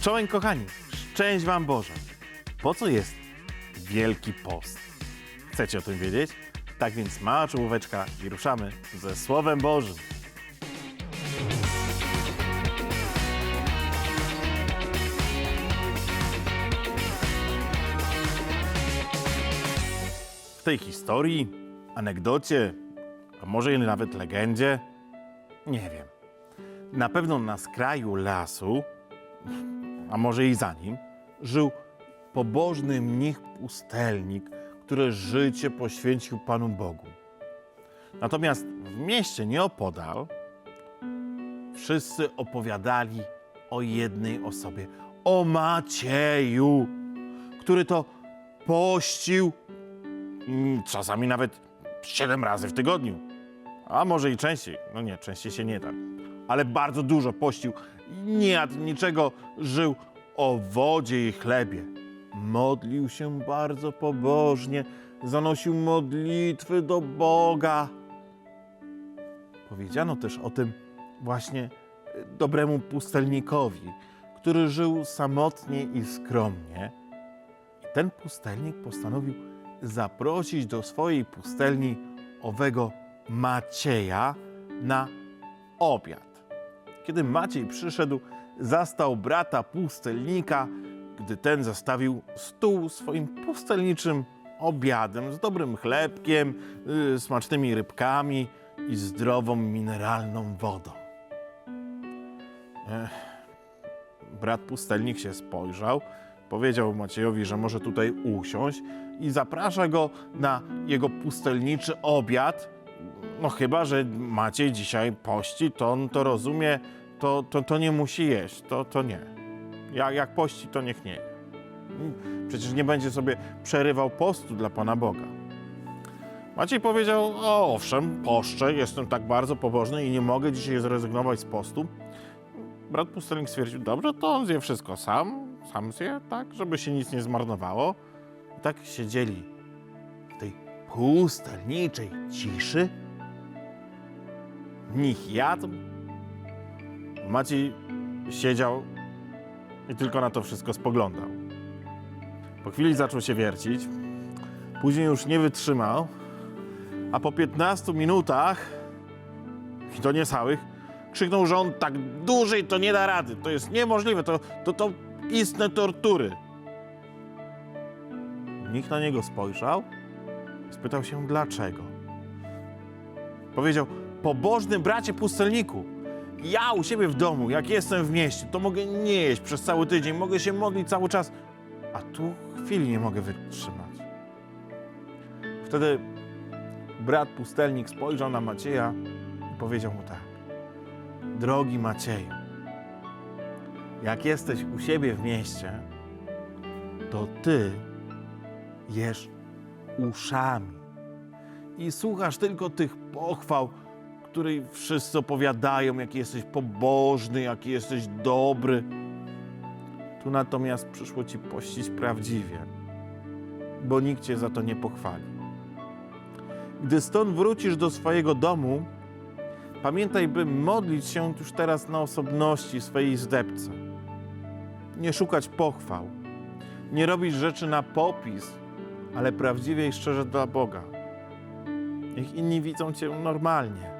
Czołem kochani, szczęść Wam Boże. Po co jest Wielki Post? Chcecie o tym wiedzieć? Tak więc mała czołóweczka i ruszamy ze Słowem Bożym. W tej historii, anegdocie, a może nawet legendzie, nie wiem. Na pewno na skraju lasu, a może i za nim, żył pobożny mnich pustelnik, który życie poświęcił Panu Bogu. Natomiast w mieście nieopodal wszyscy opowiadali o jednej osobie, o Macieju, który to pościł mm, czasami nawet siedem razy w tygodniu, a może i częściej. No nie, częściej się nie da, ale bardzo dużo pościł, nie jadł niczego, żył o wodzie i chlebie. Modlił się bardzo pobożnie, zanosił modlitwy do Boga. Powiedziano też o tym właśnie e, dobremu pustelnikowi, który żył samotnie i skromnie. I ten pustelnik postanowił zaprosić do swojej pustelni owego Macieja na obiad. Kiedy Maciej przyszedł, zastał brata pustelnika, gdy ten zastawił stół swoim pustelniczym obiadem z dobrym chlebkiem, yy, smacznymi rybkami i zdrową mineralną wodą. Ech, brat pustelnik się spojrzał, powiedział Maciejowi, że może tutaj usiąść i zaprasza go na jego pustelniczy obiad. No chyba, że Maciej dzisiaj pości, to on to rozumie, to, to, to nie musi jeść, to, to nie. Jak, jak pości, to niech nie. Przecież nie będzie sobie przerywał postu dla Pana Boga. Maciej powiedział, o, owszem, poszczę, jestem tak bardzo pobożny i nie mogę dzisiaj zrezygnować z postu. Brat pustelnik stwierdził, dobrze, to on zje wszystko sam, sam zje, tak, żeby się nic nie zmarnowało. I tak siedzieli pustelniczej ciszy. Mnich jadł. Maciej siedział i tylko na to wszystko spoglądał. Po chwili zaczął się wiercić, później już nie wytrzymał, a po 15 minutach, i to niecałych, krzyknął, że on tak dłużej to nie da rady. To jest niemożliwe, to, to, to istne tortury. Nikt na niego spojrzał spytał się, dlaczego. Powiedział, pobożny bracie pustelniku, ja u siebie w domu, jak jestem w mieście, to mogę nie jeść przez cały tydzień, mogę się modlić cały czas, a tu chwili nie mogę wytrzymać. Wtedy brat pustelnik spojrzał na Macieja i powiedział mu tak. Drogi Macieju, jak jesteś u siebie w mieście, to ty jesz uszami i słuchasz tylko tych pochwał, której wszyscy opowiadają, jaki jesteś pobożny, jaki jesteś dobry. Tu natomiast przyszło ci pościć prawdziwie, bo nikt cię za to nie pochwali. Gdy stąd wrócisz do swojego domu, pamiętaj, by modlić się już teraz na osobności swojej zdepce. Nie szukać pochwał, nie robić rzeczy na popis, ale prawdziwie i szczerze dla Boga. Niech inni widzą Cię normalnie,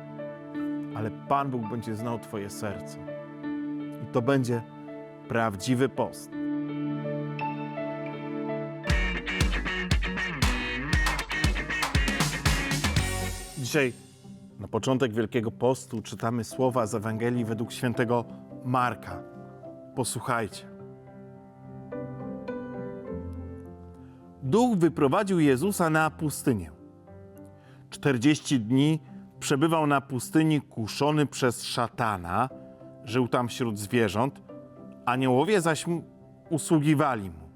ale Pan Bóg będzie znał Twoje serce. I to będzie prawdziwy post. Dzisiaj na początek Wielkiego Postu czytamy słowa z Ewangelii według świętego Marka. Posłuchajcie. Duch wyprowadził Jezusa na pustynię. 40 dni przebywał na pustyni kuszony przez szatana, żył tam wśród zwierząt, aniołowie zaś usługiwali mu.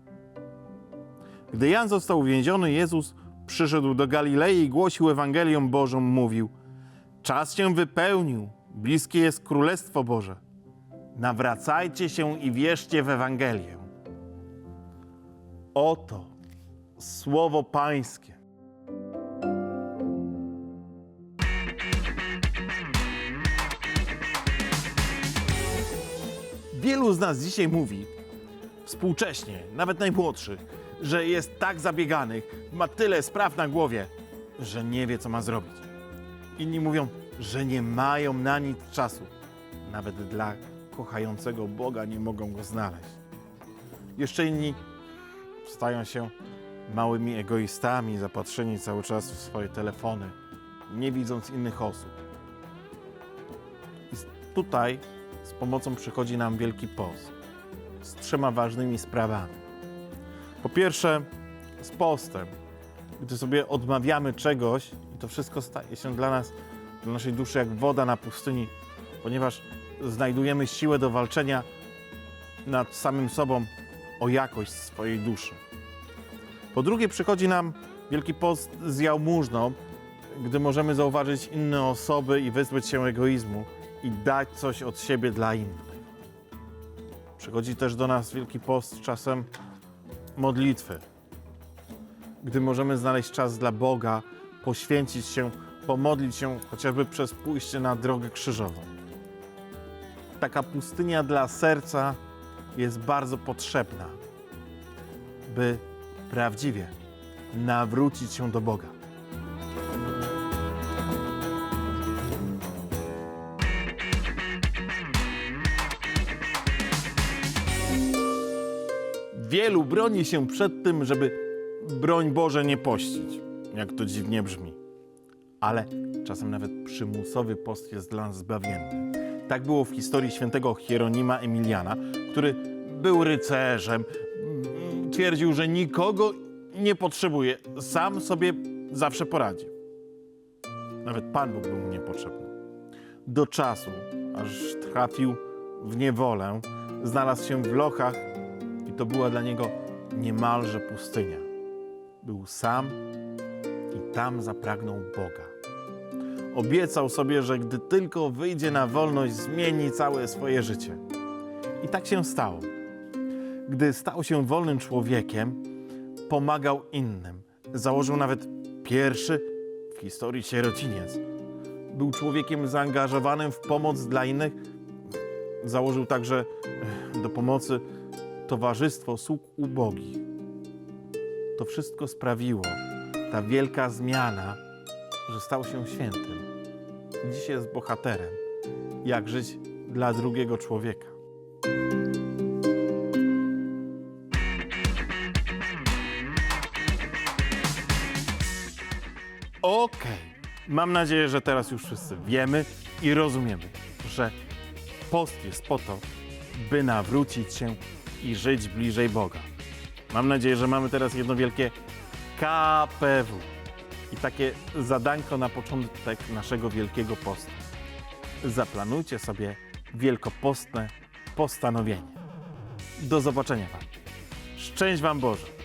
Gdy Jan został uwięziony, Jezus przyszedł do Galilei i głosił Ewangelię Bożą, mówił: Czas się wypełnił, bliskie jest Królestwo Boże. Nawracajcie się i wierzcie w Ewangelię. Oto słowo Pańskie. Wielu z nas dzisiaj mówi, współcześnie, nawet najmłodszych, że jest tak zabieganych, ma tyle spraw na głowie, że nie wie, co ma zrobić. Inni mówią, że nie mają na nic czasu. Nawet dla kochającego Boga nie mogą go znaleźć. Jeszcze inni stają się małymi egoistami, zapatrzeni cały czas w swoje telefony, nie widząc innych osób. I tutaj z pomocą przychodzi nam Wielki Post z trzema ważnymi sprawami. Po pierwsze, z postem, gdy sobie odmawiamy czegoś i to wszystko staje się dla nas, dla naszej duszy jak woda na pustyni, ponieważ znajdujemy siłę do walczenia nad samym sobą o jakość swojej duszy. Po drugie, przychodzi nam Wielki Post z jałmużną, gdy możemy zauważyć inne osoby i wyzbyć się egoizmu i dać coś od siebie dla innych. Przychodzi też do nas Wielki Post czasem modlitwy, gdy możemy znaleźć czas dla Boga, poświęcić się, pomodlić się chociażby przez pójście na drogę krzyżową. Taka pustynia dla serca jest bardzo potrzebna, by prawdziwie nawrócić się do Boga. Wielu broni się przed tym, żeby broń Boże nie pościć, jak to dziwnie brzmi. Ale czasem nawet przymusowy post jest dla nas zbawienny. Tak było w historii świętego Hieronima Emiliana, który był rycerzem, twierdził, że nikogo nie potrzebuje, sam sobie zawsze poradzi. Nawet Pan Bóg był mu niepotrzebny. Do czasu, aż trafił w niewolę, znalazł się w lochach i to była dla niego niemalże pustynia. Był sam i tam zapragnął Boga. Obiecał sobie, że gdy tylko wyjdzie na wolność, zmieni całe swoje życie. I tak się stało. Gdy stał się wolnym człowiekiem, pomagał innym. Założył nawet pierwszy w historii sierociniec. Był człowiekiem zaangażowanym w pomoc dla innych. Założył także eh, do pomocy Towarzystwo Sług Ubogich. To wszystko sprawiło, ta wielka zmiana, że stał się świętym. Dziś jest bohaterem, jak żyć dla drugiego człowieka. Okej, mam nadzieję, że teraz już wszyscy wiemy i rozumiemy, że post jest po to, by nawrócić się i żyć bliżej Boga. Mam nadzieję, że mamy teraz jedno wielkie KPW i takie zadanko na początek naszego wielkiego postu. Zaplanujcie sobie wielkopostne postanowienie. Do zobaczenia Wam. Szczęść Wam Boże.